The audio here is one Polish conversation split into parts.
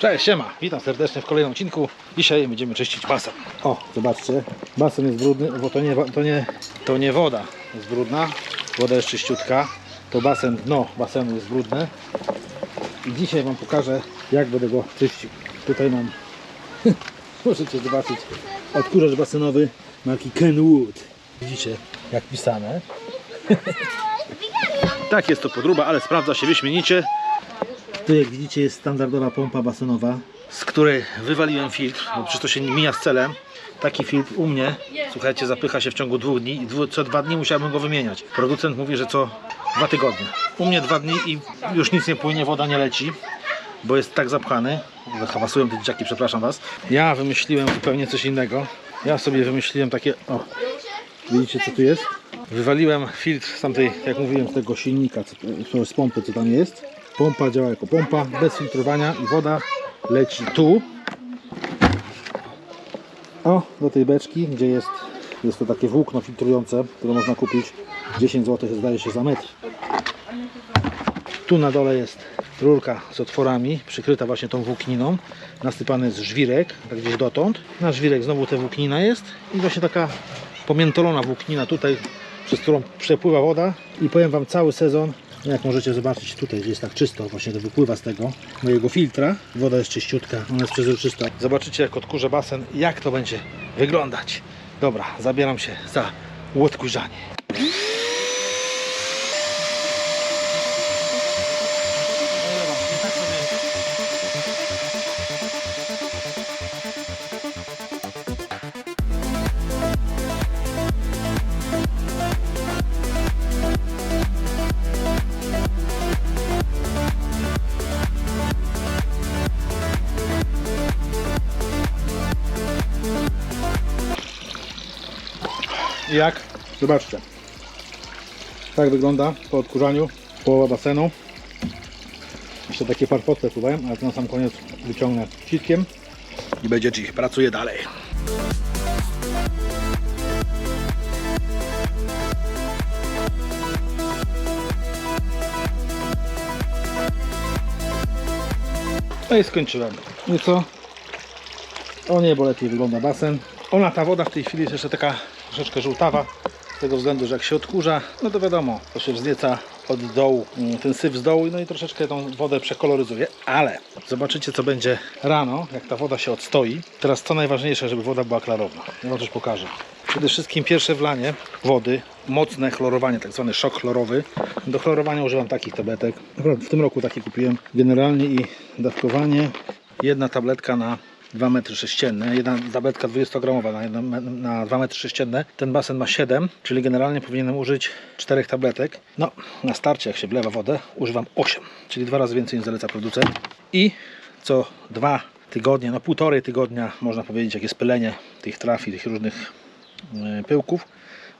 Cześć, siema, witam serdecznie w kolejnym odcinku. Dzisiaj będziemy czyścić basen. O, zobaczcie, basen jest brudny, bo to nie, to nie, to nie woda jest brudna, woda jest czyściutka. To basen, dno basenu jest brudne. I dzisiaj Wam pokażę, jak będę go czyścił. Tutaj mam, możecie zobaczyć, odkurzacz basenowy marki Kenwood. Widzicie, jak pisane. tak jest to podruba, ale sprawdza się wyśmienicie. Tu jak widzicie jest standardowa pompa basenowa, z której wywaliłem filtr, bo przecież to się nie mija z celem. Taki filtr u mnie, słuchajcie, zapycha się w ciągu dwóch dni i co dwa dni musiałbym go wymieniać. Producent mówi, że co dwa tygodnie. U mnie dwa dni i już nic nie płynie, woda nie leci, bo jest tak zapchany. Hałasują te dzieciaki, przepraszam Was. Ja wymyśliłem zupełnie coś innego. Ja sobie wymyśliłem takie, o, widzicie co tu jest? Wywaliłem filtr z tamtej, jak mówiłem, z tego silnika, z pompy, co tam jest. Pompa działa jako pompa, bez filtrowania i woda leci tu. O, do tej beczki, gdzie jest, jest to takie włókno filtrujące, które można kupić 10 zł, zdaje się za metr. Tu na dole jest rurka z otworami, przykryta właśnie tą włókniną. Nasypany jest żwirek, tak gdzieś dotąd. Na żwirek znowu ta włóknina jest i właśnie taka pomiętolona włóknina tutaj, przez którą przepływa woda. I powiem Wam cały sezon, jak możecie zobaczyć tutaj, jest tak czysto, właśnie to wypływa z tego mojego filtra. Woda jest czyściutka, ona jest przezroczysta. Zobaczycie jak odkurzę basen, jak to będzie wyglądać. Dobra, zabieram się za odkurzanie. Jak? Zobaczcie. Tak wygląda po odkurzaniu połowa basenu. Jeszcze takie farfotce pływają, ale to na sam koniec wyciągnę sitkiem i będzie G. Pracuję dalej. No i skończyłem. I co? O niebo lepiej wygląda basen. Ona, ta woda w tej chwili jest jeszcze taka troszeczkę żółtawa. Z tego względu, że jak się odkurza, no to wiadomo, to się wznieca od dołu, mm, ten syf z dołu, no i troszeczkę tą wodę przekoloryzuje. Ale zobaczycie, co będzie rano, jak ta woda się odstoi. Teraz co najważniejsze, żeby woda była klarowna. Ja wam coś pokażę. Przede wszystkim pierwsze wlanie wody, mocne chlorowanie, tak zwany szok chlorowy. Do chlorowania używam takich tabletek. W tym roku takie kupiłem. Generalnie i dawkowanie jedna tabletka na 2 metry sześcienne, jedna tabletka 20 gramowa na, jedna, na 2 metry sześcienne. Ten basen ma 7, czyli generalnie powinienem użyć 4 tabletek. No, na starcie jak się wlewa wodę, używam 8, czyli dwa razy więcej niż zaleca producent. I co dwa tygodnie, no półtorej tygodnia można powiedzieć, jak jest pylenie tych traf i tych różnych e, pyłków,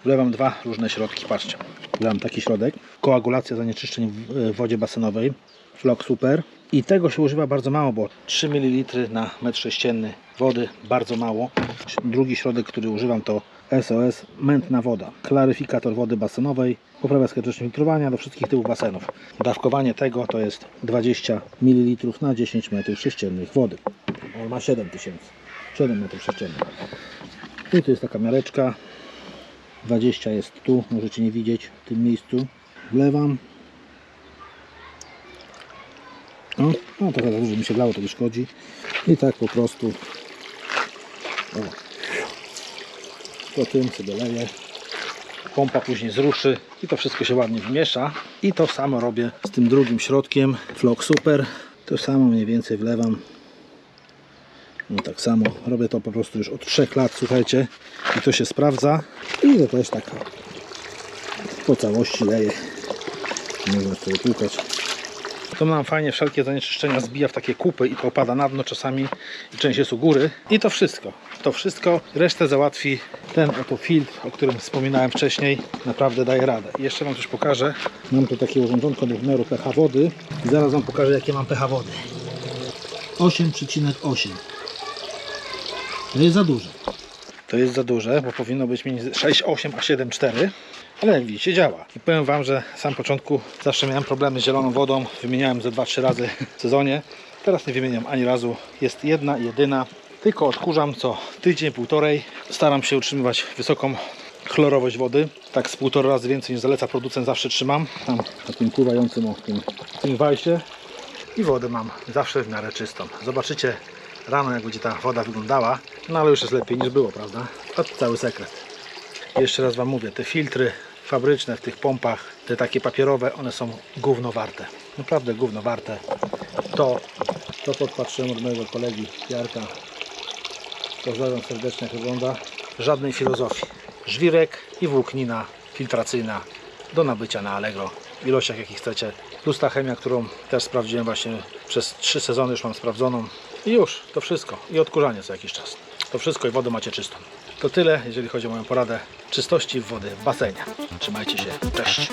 wlewam dwa różne środki. Patrzcie, wlewam taki środek, koagulacja zanieczyszczeń w w wodzie basenowej, Flock Super. I tego się używa bardzo mało, bo 3 ml na metr sześcienny wody, bardzo mało. Drugi środek, który używam to SOS Mętna Woda. Klaryfikator wody basenowej, poprawia skuteczność filtrowania do wszystkich typów basenów. Dawkowanie tego to jest 20 ml na 10 metrów sześciennych wody. On ma 7000, 7 metrów sześciennych. I tu jest taka miareczka. 20 jest tu, możecie nie widzieć w tym miejscu. Wlewam. No, no trochę za dużo mi się blało, to nie szkodzi. I tak po prostu. O. Po tym sobie leję. Pompa później zruszy i to wszystko się ładnie wmiesza. I to samo robię z tym drugim środkiem. Flock Super. To samo mniej więcej wlewam. No tak samo robię to po prostu już od 3 lat, słuchajcie. I to się sprawdza. I to też tak po całości leję. Można sobie płukać. To nam fajnie wszelkie zanieczyszczenia zbija w takie kupy i to opada na dno czasami i część jest u góry. I to wszystko. To wszystko. Resztę załatwi ten oto filtr, o którym wspominałem wcześniej. Naprawdę daje radę. I jeszcze Wam coś pokażę. Mam tu takie urządzonko do wymiaru pH wody. I zaraz Wam pokażę jakie mam pH wody. 8,8. To jest za duże. To jest za duże, bo powinno być między 6,8 a 7,4. Ale jak widzicie działa. I powiem Wam, że w samym początku zawsze miałem problemy z zieloną wodą. Wymieniałem ze 2-3 razy w sezonie. Teraz nie wymieniam ani razu. Jest jedna, jedyna. Tylko odkurzam co tydzień, półtorej. Staram się utrzymywać wysoką chlorowość wody. Tak z półtora razy więcej niż zaleca producent zawsze trzymam. Tam na tym pływającym o, tym, tym wajsie. I wodę mam zawsze w miarę czystą. Zobaczycie rano jak będzie ta woda wyglądała. No ale już jest lepiej niż było, prawda? To cały sekret. Jeszcze raz Wam mówię, te filtry fabryczne w tych pompach, te takie papierowe, one są gówno warte. Naprawdę gówno warte. To, to podpatrzyłem od mojego kolegi Jarka. Pozdrawiam serdecznie, jak wygląda. Żadnej filozofii. Żwirek i włóknina filtracyjna do nabycia na Allegro w ilościach jakich chcecie. Plus ta chemia, którą też sprawdziłem właśnie przez 3 sezony już mam sprawdzoną. I już, to wszystko. I odkurzanie co jakiś czas. To wszystko i wodę macie czystą. To tyle, jeżeli chodzi o moją poradę czystości wody w basenie. Trzymajcie się. Cześć.